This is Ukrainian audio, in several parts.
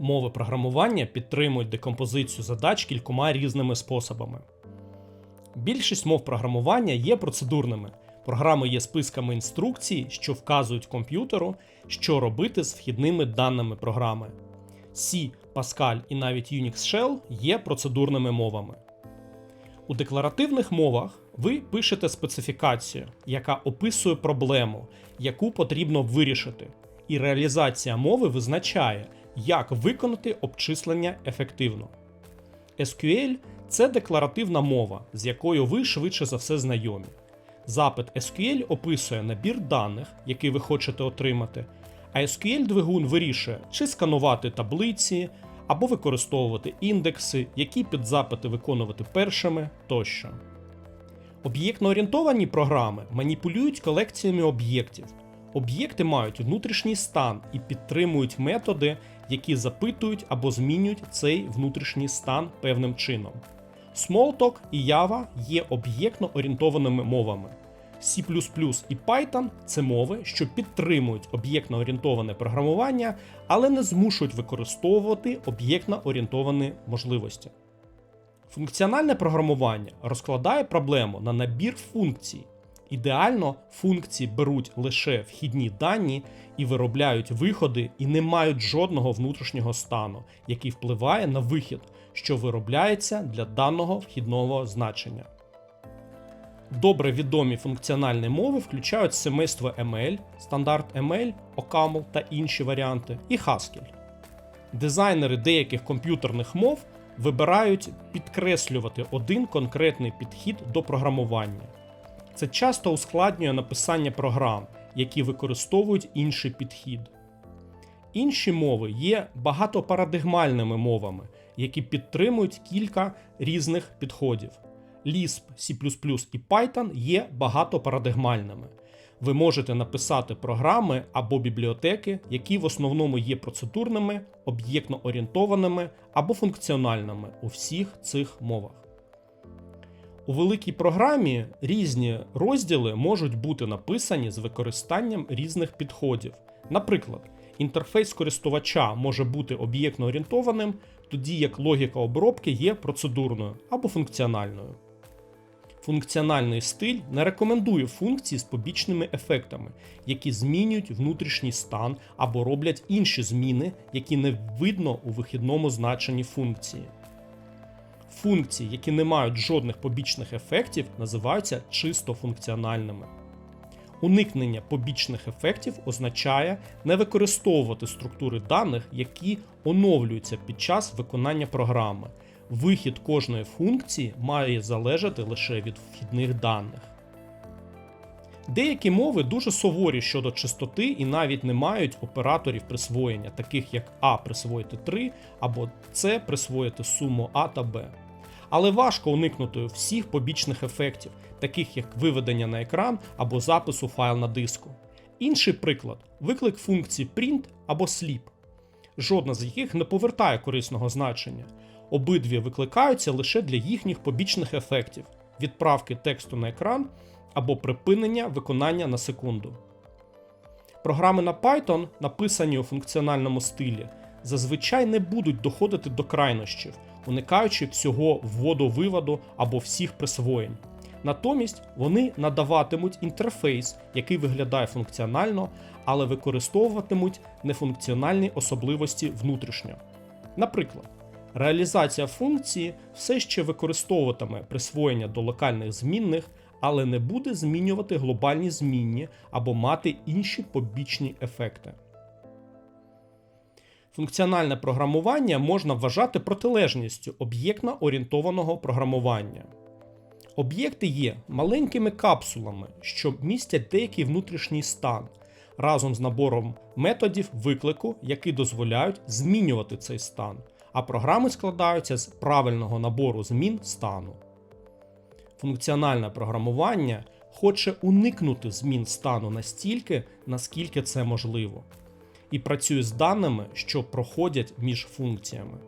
Мови програмування підтримують декомпозицію задач кількома різними способами. Більшість мов програмування є процедурними. Програми є списками інструкцій, що вказують комп'ютеру, що робити з вхідними даними програми. C, Pascal і навіть Unix Shell є процедурними мовами. У декларативних мовах ви пишете специфікацію, яка описує проблему, яку потрібно вирішити, і реалізація мови визначає, як виконати обчислення ефективно. SQL це декларативна мова, з якою ви швидше за все знайомі. Запит SQL описує набір даних, який ви хочете отримати, а SQL-двигун вирішує, чи сканувати таблиці, або використовувати індекси, які підзапити виконувати першими тощо. Об'єктно-орієнтовані програми маніпулюють колекціями об'єктів. Об'єкти мають внутрішній стан і підтримують методи, які запитують або змінюють цей внутрішній стан певним чином. Smalltalk і Java є об'єктно-орієнтованими мовами. C++ і Python це мови, що підтримують об'єктно-орієнтоване програмування, але не змушують використовувати об'єктно-орієнтовані можливості. Функціональне програмування розкладає проблему на набір функцій. Ідеально функції беруть лише вхідні дані і виробляють виходи і не мають жодного внутрішнього стану, який впливає на вихід, що виробляється для даного вхідного значення. Добре відомі функціональні мови включають семейство ML, стандарт ML, OCaml та інші варіанти, і Haskell. Дизайнери деяких комп'ютерних мов вибирають підкреслювати один конкретний підхід до програмування. Це часто ускладнює написання програм, які використовують інший підхід. Інші мови є багатопарадигмальними мовами, які підтримують кілька різних підходів. Lisp, C++ і Python є багатопарадигмальними. Ви можете написати програми або бібліотеки, які в основному є процедурними, об'єктно орієнтованими або функціональними у всіх цих мовах. У великій програмі різні розділи можуть бути написані з використанням різних підходів. Наприклад, інтерфейс користувача може бути об'єктно орієнтованим, тоді як логіка обробки є процедурною або функціональною. Функціональний стиль не рекомендує функції з побічними ефектами, які змінюють внутрішній стан або роблять інші зміни, які не видно у вихідному значенні функції. Функції, які не мають жодних побічних ефектів, називаються чисто функціональними. Уникнення побічних ефектів означає не використовувати структури даних, які оновлюються під час виконання програми. Вихід кожної функції має залежати лише від вхідних даних. Деякі мови дуже суворі щодо чистоти і навіть не мають операторів присвоєння, таких як А присвоїти 3 або С присвоїти суму А та Б. Але важко уникнути всіх побічних ефектів, таких як виведення на екран або запису файл на диску. Інший приклад виклик функції print або sleep, жодна з яких не повертає корисного значення. Обидві викликаються лише для їхніх побічних ефектів відправки тексту на екран або припинення виконання на секунду. Програми на Python, написані у функціональному стилі, зазвичай не будуть доходити до крайнощів, уникаючи всього вводу-виводу або всіх присвоєнь. Натомість вони надаватимуть інтерфейс, який виглядає функціонально, але використовуватимуть нефункціональні особливості внутрішньо. Наприклад, реалізація функції все ще використовуватиме присвоєння до локальних змінних, але не буде змінювати глобальні змінні або мати інші побічні ефекти. Функціональне програмування можна вважати протилежністю об'єктно орієнтованого програмування. Об'єкти є маленькими капсулами, що містять деякий внутрішній стан разом з набором методів виклику, які дозволяють змінювати цей стан, а програми складаються з правильного набору змін стану. Функціональне програмування хоче уникнути змін стану настільки, наскільки це можливо, і працює з даними, що проходять між функціями.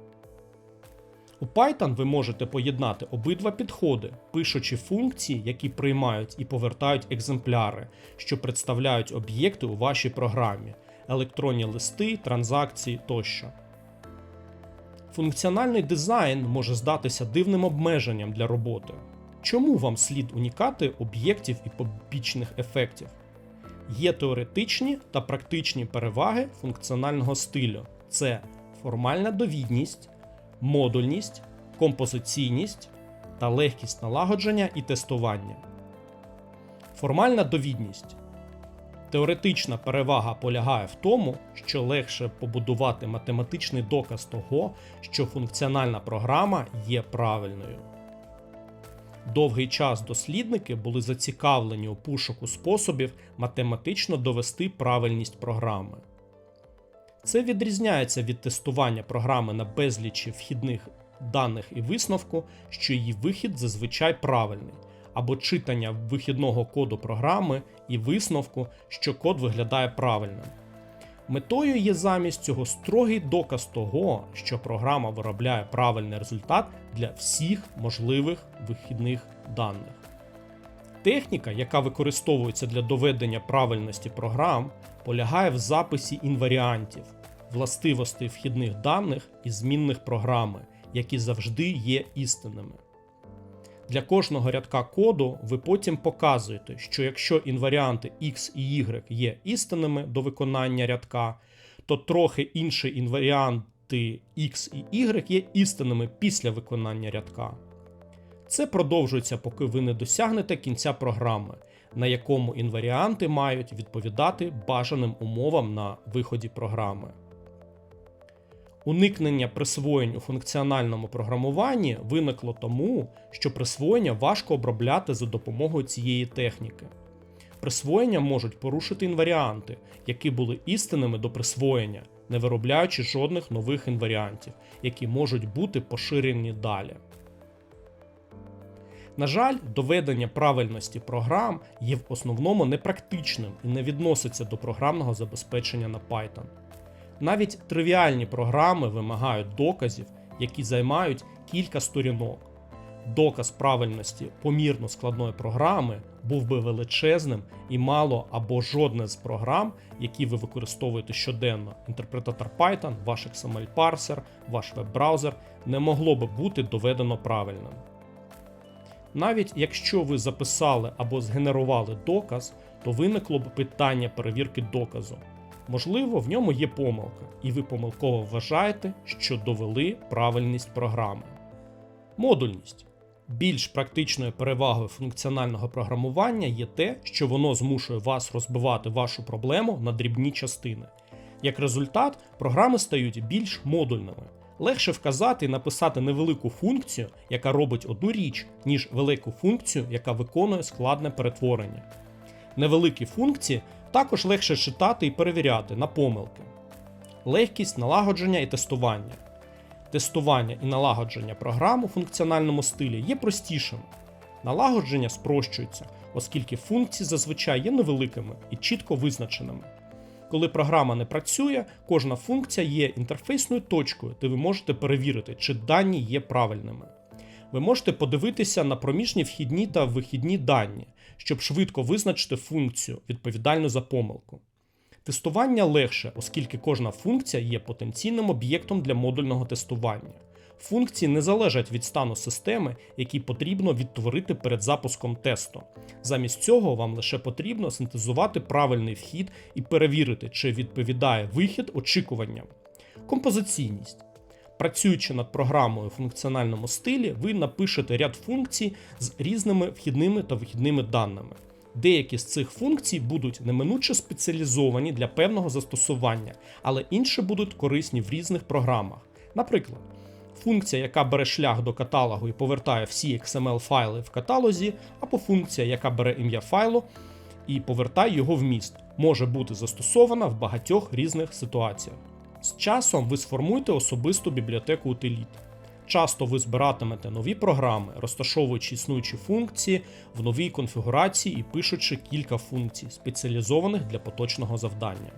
У Python ви можете поєднати обидва підходи, пишучи функції, які приймають і повертають екземпляри, що представляють об'єкти у вашій програмі, електронні листи, транзакції тощо. Функціональний дизайн може здатися дивним обмеженням для роботи. Чому вам слід унікати об'єктів і побічних ефектів? Є теоретичні та практичні переваги функціонального стилю: це формальна довідність, модульність, композиційність та легкість налагодження і тестування. Формальна довідність. Теоретична перевага полягає в тому, що легше побудувати математичний доказ того, що функціональна програма є правильною. Довгий час дослідники були зацікавлені у пошуку способів математично довести правильність програми. Це відрізняється від тестування програми на безлічі вхідних даних і висновку, що її вихід зазвичай правильний, або читання вихідного коду програми і висновку, що код виглядає правильним. Метою є замість цього строгий доказ того, що програма виробляє правильний результат для всіх можливих вихідних даних. Техніка, яка використовується для доведення правильності програм, полягає в записі інваріантів, властивостей вхідних даних і змінних програми, які завжди є істинними. Для кожного рядка коду ви потім показуєте, що якщо інваріанти X і Y є істинними до виконання рядка, то трохи інші інваріанти X і Y є істинними після виконання рядка. Це продовжується, поки ви не досягнете кінця програми, на якому інваріанти мають відповідати бажаним умовам на виході програми. Уникнення присвоєнь у функціональному програмуванні виникло тому, що присвоєння важко обробляти за допомогою цієї техніки. Присвоєння можуть порушити інваріанти, які були істинними до присвоєння, не виробляючи жодних нових інваріантів, які можуть бути поширені далі. На жаль, доведення правильності програм є в основному непрактичним і не відноситься до програмного забезпечення на Python. Навіть тривіальні програми вимагають доказів, які займають кілька сторінок. Доказ правильності помірно складної програми був би величезним і мало або жодне з програм, які ви використовуєте щоденно, інтерпретатор Python, ваш XML парсер, ваш веб-браузер, не могло би бути доведено правильним. Навіть якщо ви записали або згенерували доказ, то виникло б питання перевірки доказу. Можливо, в ньому є помилка, і ви помилково вважаєте, що довели правильність програми. Модульність. Більш практичною перевагою функціонального програмування є те, що воно змушує вас розбивати вашу проблему на дрібні частини. Як результат, програми стають більш модульними. Легше вказати і написати невелику функцію, яка робить одну річ, ніж велику функцію, яка виконує складне перетворення. Невеликі функції також легше читати і перевіряти на помилки. Легкість налагодження і тестування. Тестування і налагодження програм у функціональному стилі є простішими. Налагодження спрощується, оскільки функції зазвичай є невеликими і чітко визначеними. Коли програма не працює, кожна функція є інтерфейсною точкою, де ви можете перевірити, чи дані є правильними. Ви можете подивитися на проміжні вхідні та вихідні дані, щоб швидко визначити функцію, відповідальну за помилку. Тестування легше, оскільки кожна функція є потенційним об'єктом для модульного тестування. Функції не залежать від стану системи, який потрібно відтворити перед запуском тесту. Замість цього вам лише потрібно синтезувати правильний вхід і перевірити, чи відповідає вихід очікуванням. Композиційність. Працюючи над програмою у функціональному стилі, ви напишете ряд функцій з різними вхідними та вихідними даними. Деякі з цих функцій будуть неминуче спеціалізовані для певного застосування, але інші будуть корисні в різних програмах. Наприклад, функція, яка бере шлях до каталогу і повертає всі XML файли в каталозі, або функція, яка бере ім'я файлу і повертає його в міст, може бути застосована в багатьох різних ситуаціях. З часом ви сформуєте особисту бібліотеку утиліт. Часто ви збиратимете нові програми, розташовуючи існуючі функції в новій конфігурації і пишучи кілька функцій, спеціалізованих для поточного завдання.